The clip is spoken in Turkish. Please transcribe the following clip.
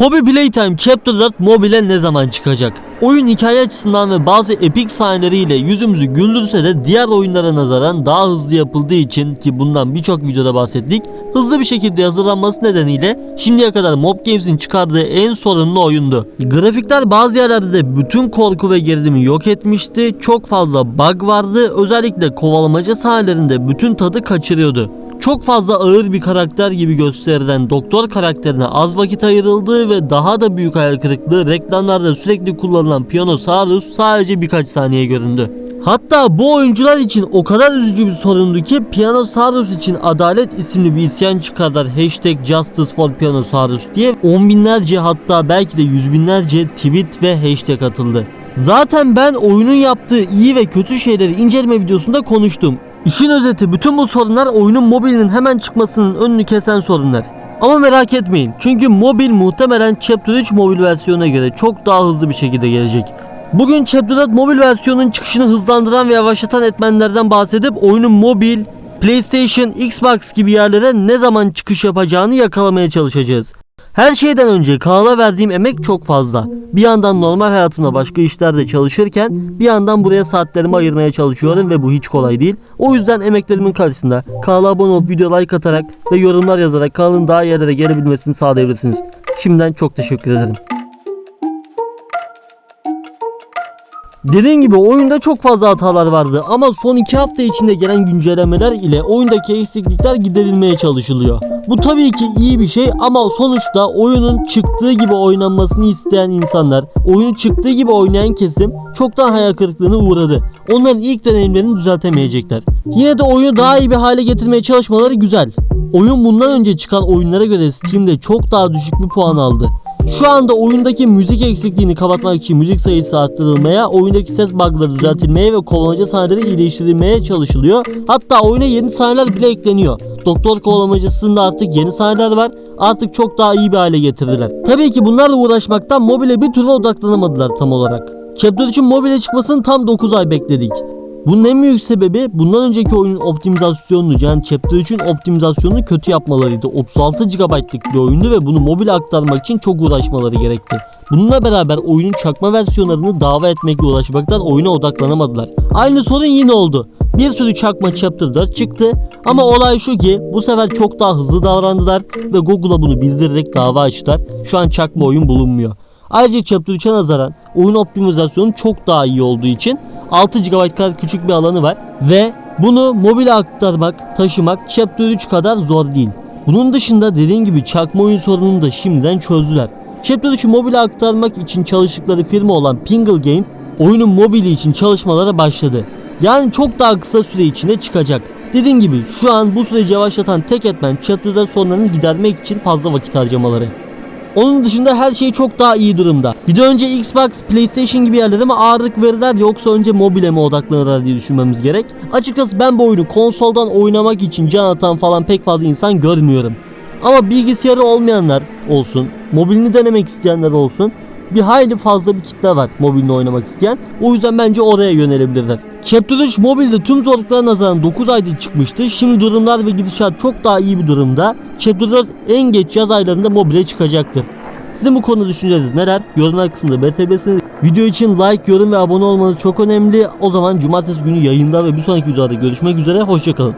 Poppy Playtime Chapter 4 mobile ne zaman çıkacak? Oyun hikaye açısından ve bazı epik sahneleriyle yüzümüzü güldürse de diğer oyunlara nazaran daha hızlı yapıldığı için ki bundan birçok videoda bahsettik. Hızlı bir şekilde hazırlanması nedeniyle şimdiye kadar Mob Games'in çıkardığı en sorunlu oyundu. Grafikler bazı yerlerde de bütün korku ve gerilimi yok etmişti. Çok fazla bug vardı. Özellikle kovalamaca sahnelerinde bütün tadı kaçırıyordu. Çok fazla ağır bir karakter gibi gösterilen doktor karakterine az vakit ayrıldığı ve daha da büyük hayal kırıklığı reklamlarda sürekli kullanılan Pionosaurus sadece birkaç saniye göründü. Hatta bu oyuncular için o kadar üzücü bir sorundu ki Pionosaurus için Adalet isimli bir isyan çıkardılar hashtag Justice for Pionosaurus diye on binlerce hatta belki de yüz binlerce tweet ve hashtag atıldı. Zaten ben oyunun yaptığı iyi ve kötü şeyleri inceleme videosunda konuştum. İşin özeti bütün bu sorunlar oyunun mobilinin hemen çıkmasının önünü kesen sorunlar. Ama merak etmeyin çünkü mobil muhtemelen Chapter 3 mobil versiyonuna göre çok daha hızlı bir şekilde gelecek. Bugün Chapter 4 mobil versiyonun çıkışını hızlandıran ve yavaşlatan etmenlerden bahsedip oyunun mobil, PlayStation, Xbox gibi yerlere ne zaman çıkış yapacağını yakalamaya çalışacağız. Her şeyden önce kanala verdiğim emek çok fazla. Bir yandan normal hayatımda başka işlerde çalışırken bir yandan buraya saatlerimi ayırmaya çalışıyorum ve bu hiç kolay değil. O yüzden emeklerimin karşısında kanala abone olup video like atarak ve yorumlar yazarak kanalın daha yerlere gelebilmesini sağlayabilirsiniz. Şimdiden çok teşekkür ederim. Dediğim gibi oyunda çok fazla hatalar vardı ama son 2 hafta içinde gelen güncellemeler ile oyundaki eksiklikler giderilmeye çalışılıyor. Bu tabii ki iyi bir şey ama sonuçta oyunun çıktığı gibi oynanmasını isteyen insanlar, oyunu çıktığı gibi oynayan kesim çoktan hayal kırıklığına uğradı. Onların ilk deneyimlerini düzeltemeyecekler. Yine de oyunu daha iyi bir hale getirmeye çalışmaları güzel. Oyun bundan önce çıkan oyunlara göre Steam'de çok daha düşük bir puan aldı. Şu anda oyundaki müzik eksikliğini kapatmak için müzik sayısı arttırılmaya, oyundaki ses bug'ları düzeltilmeye ve kovalamaca sahneleri iyileştirilmeye çalışılıyor. Hatta oyuna yeni sahneler bile ekleniyor. Doktor kovalamacasında artık yeni sahneler var. Artık çok daha iyi bir hale getirdiler. Tabii ki bunlarla uğraşmaktan mobile bir türlü odaklanamadılar tam olarak. Chapter 3'ün mobile çıkmasını tam 9 ay bekledik. Bunun en büyük sebebi bundan önceki oyunun optimizasyonunu yani Chapter 3'ün optimizasyonunu kötü yapmalarıydı. 36 GB'lık bir oyundu ve bunu mobile aktarmak için çok uğraşmaları gerekti. Bununla beraber oyunun çakma versiyonlarını dava etmekle uğraşmaktan oyuna odaklanamadılar. Aynı sorun yine oldu. Bir sürü çakma Chapter 4 çıktı ama olay şu ki bu sefer çok daha hızlı davrandılar ve Google'a bunu bildirerek dava açtılar. Şu an çakma oyun bulunmuyor. Ayrıca Chapter 3'e nazaran oyun optimizasyonu çok daha iyi olduğu için 6 GB kadar küçük bir alanı var ve bunu mobile aktarmak, taşımak Chapter 3 kadar zor değil. Bunun dışında dediğim gibi çakma oyun sorununu da şimdiden çözdüler. Chapter 3'ü mobile aktarmak için çalıştıkları firma olan Pingle Game oyunun mobili için çalışmalara başladı. Yani çok daha kısa süre içinde çıkacak. Dediğim gibi şu an bu süreci yavaşlatan tek etmen Chapter 4 sorunlarını gidermek için fazla vakit harcamaları. Onun dışında her şey çok daha iyi durumda. Bir de önce Xbox, PlayStation gibi yerlere mi ağırlık verirler yoksa önce mobile mi odaklanırlar diye düşünmemiz gerek. Açıkçası ben bu oyunu konsoldan oynamak için can atan falan pek fazla insan görmüyorum. Ama bilgisayarı olmayanlar olsun, mobilini denemek isteyenler olsun bir hayli fazla bir kitle var mobilini oynamak isteyen. O yüzden bence oraya yönelebilirler. Chapter 3 mobilde tüm zorluklara nazaran 9 ayda çıkmıştı. Şimdi durumlar ve gidişat çok daha iyi bir durumda. Chapter 4 en geç yaz aylarında mobile çıkacaktır. Sizin bu konuda düşünceleriniz neler? Yorumlar kısmında belirtebilirsiniz. Video için like, yorum ve abone olmanız çok önemli. O zaman cumartesi günü yayında ve bir sonraki videoda görüşmek üzere. Hoşçakalın.